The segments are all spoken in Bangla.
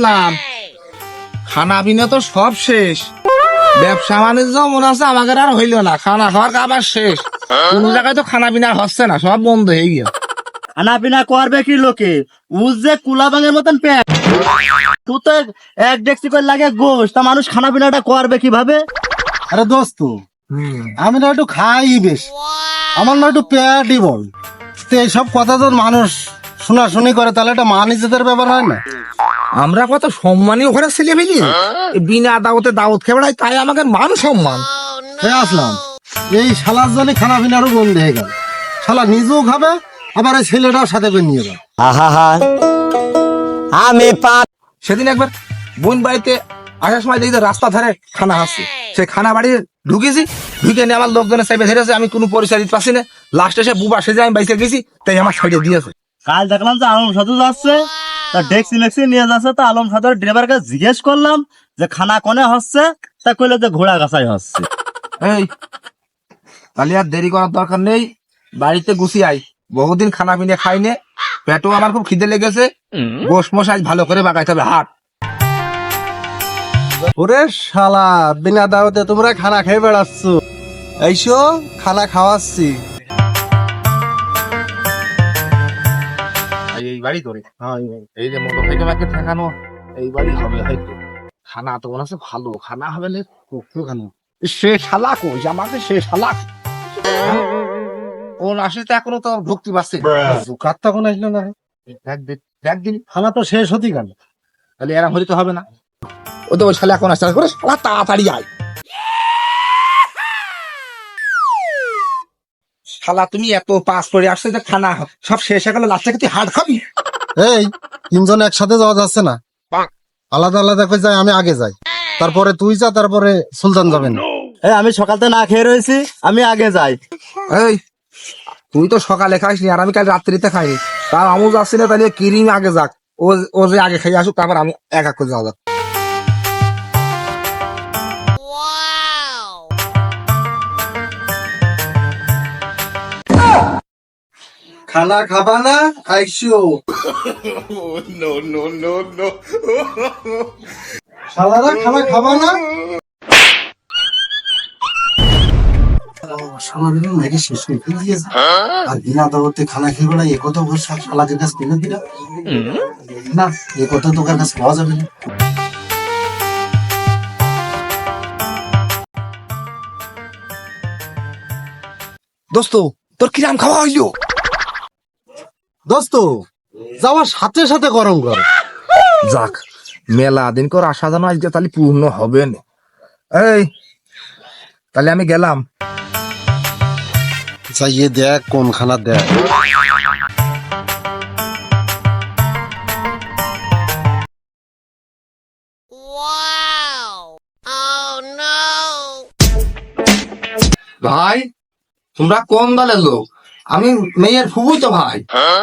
আসলাম খানা পিনা তো সব শেষ। ব্যবসা বাণিজ্য মনে আছে আমাদের আর হইল না। খানা খাওয়ার আবার শেষ। কোন জায়গায় তো খানা পিনা হচ্ছে না সব বন্ধ হয়ে গিয়ে। খানা পিনা করবে কি লোকে? উজ যে কুলা বাঙের মতন প্যাক তুই তো এক ডেক্সি করে লাগে গোশ তা মানুষ খানা পিনাটা করবে কীভাবে? আরে দোস্ত আমি না একটু খাই বেশ। আমার না একটু পেটই বল। তো এইসব কথা তো মানুষ শোনাশুনি করে তাহলে এটা মান ইজ্জতের ব্যাপার হয় না? আমরা কত সম্মানী ওখানে ছেলে ফেলি? বিনা দাওতে দাওত খেয়ে বেড়াই তাই আমাকে মান সম্মান। হয়ে আসলাম। এই শালার জন্য খানা পিনারও বন্ধ হয়ে গেল। শালা নিজেও খাবে আবার এই ছেলেটাও সাথে করে নিয়ে যাবে। আহা আমি পা সেদিন একবার বোন বাড়িতে আসার সময় দেখি রাস্তা ধারে খানা আসছে সেই খানা বাড়ি ঢুকেছি ঢুকে নিয়ে আমার লোকজনের সাইবে ধরেছে আমি কোনো পরিচয় দিতে পারছি না। লাস্টে এসে বুবা সেজে আমি বাইকে গেছি তাই আমার সাইডে দিয়েছে। কাল দেখলাম যে আলম সাধু যাচ্ছে। তা ডেক্সি মেক্সি নিয়ে যাচ্ছে তা আলম সাধুর ড্রাইভার কাছে জিজ্ঞেস করলাম যে খানা কনে হচ্ছে? তা কইলো যে ঘোড়া গাছাই হচ্ছে। এই তাহলে আর দেরি করার দরকার নেই বাড়িতে গুছি আই বহুদিন খানা পিনে খাইনে পেটও আমার খুব খিদে লেগেছে। গোশ মশাই ভালো করে বাগাইতে হবে হাট। ওরে শালা বিনা দাওতে তোমরা খানা খেয়ে বেড়াচ্ছ। এইসো খানা খাওয়াচ্ছি। এই এই বাড়ি। তোরে এই যে মোটর সাইকেল ঠেকানো এই বাড়ি হবে হয়তো খানা তো মনে হচ্ছে ভালো খানা হবে না কক্সু খানা সে শালা কই? আমাকে সে শালা ও আসলে তো এখনও তো ঢুকতে পারছে না। তখন আসলো না দেখ দেখ দিন। খানা তো শেষ হতে গেল। তাহলে এরম হলে তো হবে না। ও তো ওই শালা এখন আসতে করে শালা তাড়াতাড়ি আয়। শালা তুমি এত পাস করে আসছে যে খানা সব শেষ হয়ে গেল লাস্টে তুই হাট খাবি? এই তিনজন একসাথে যাওয়া যাচ্ছে না। আলাদা আলাদা করে যাই আমি আগে যাই। তারপরে তুই যা তারপরে সুলতান যাবেন এই আমি সকালতে না খেয়ে রয়েছি আমি আগে যাই। এই তুই তো সকালে খাইসনি আর আমি কাল রাত্রিতে খাই তার আমু যাচ্ছি না তাহলে কিরিম আগে যাক। ও ও যে আগে খাই আসুক তারপর আমি এক এক করে যাওয়া যাক। খানা খাবা না আইসো শালারা খানা খাবা না? শালাদের শেষ দিয়েছে। আর বিনা দাওয়াতে খানা খেয়ে বেড়াই এ কথা শালাদের কাছে দিলা। না এ কথা কাছে পাওয়া যাবে না। দোস্ত তোর কিরাম খাওয়া হইল? দোস্ত যাওয়ার সাথে সাথে গরম করো। যাক মেলা দিন কর আশা জানো আজকে তাহলে পূর্ণ হবে না। এই তাহলে আমি গেলাম। যাইয়ে দেখ কোন খানা দেখ! Oh! ভাই তোমরা কোন দলের লোক? আমি মেয়ের ফুবুই তো ভাই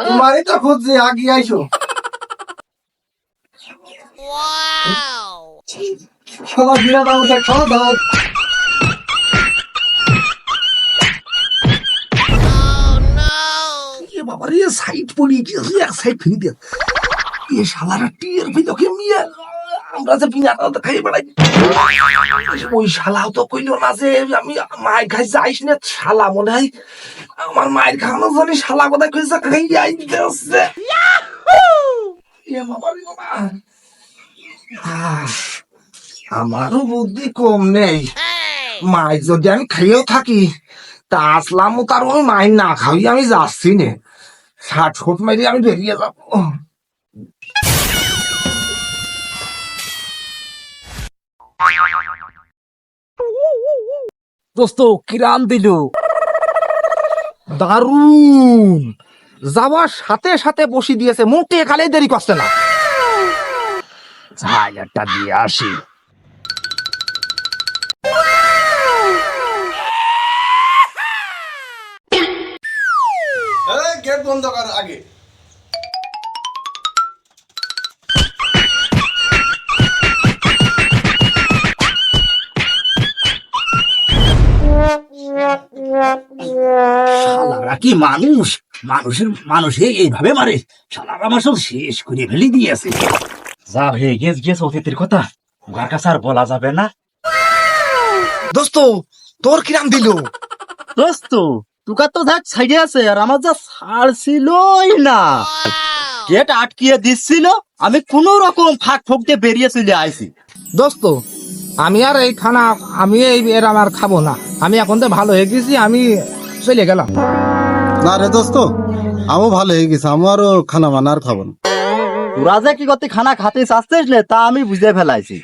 তোমারই তো খুঁজছি আগে আইসো Wow! খাওয়া বিনা দাওয়াতে খাওয়া দাও Oh no! এ বাবা রে সাইড পড়ি গেছে, এক সাইড ফিরে দিয়ে এ শালারা টিয়ার ভিতরে মিয়া আমরা যে বিনা দাওতে খাই বেড়াই। ওই শালাও তো কইলো না যে আমি মায়ের খাই যাইস না শালা মনে হয় আমার মায়ের খাওয়ানো জানি শালা কোথায় কইছে খাই বাবা আহ, আমারও বুদ্ধি কম নেই! মায়ের যদি আমি খাইয়েও থাকি তা আসলামও তার ওই মায়ের না খাই আমি যাচ্ছি নে। ষাট ফুট মেরে আমি বেরিয়ে যাব। দোস্ত কিরাম দিল? দারুণ যাওয়ার সাথে সাথে বসি দিয়েছে মোটে খালে দেরি করছে না। একটা দিয়ে আসি। গেট বন্ধ কর আগে। কি মানুষ? মানুষের মানুষে এইভাবে মারে। শালারা আমার সব শেষ করে ফেলে দিয়েছে। যা হয়ে গেছ গেছ অতীতের কথা। উগার কাছে আর বলা যাবে না। দোস্ত তোর কিরাম দিল? দোস্ত তুকার তো দেখ সাইডে আছে আর আমার যা ছাড়ছিলই না। গেট আটকিয়ে দিচ্ছিল আমি কোন রকম ফাঁক ফোক দিয়ে বেরিয়ে চলে আইছি। দোস্ত আমি আর এই খানা আমি এই এর আমার খাব না। আমি এখন তো ভালো হয়ে গেছি আমি চলে গেলাম। না রে দোস্ত, আমিও ভালো হয়ে গেছে আমার খানা মানা আর খাব। না তোরা যে কি করতে খানা খাতে আসতেছ তা আমি বুঝে ফেলাইছি।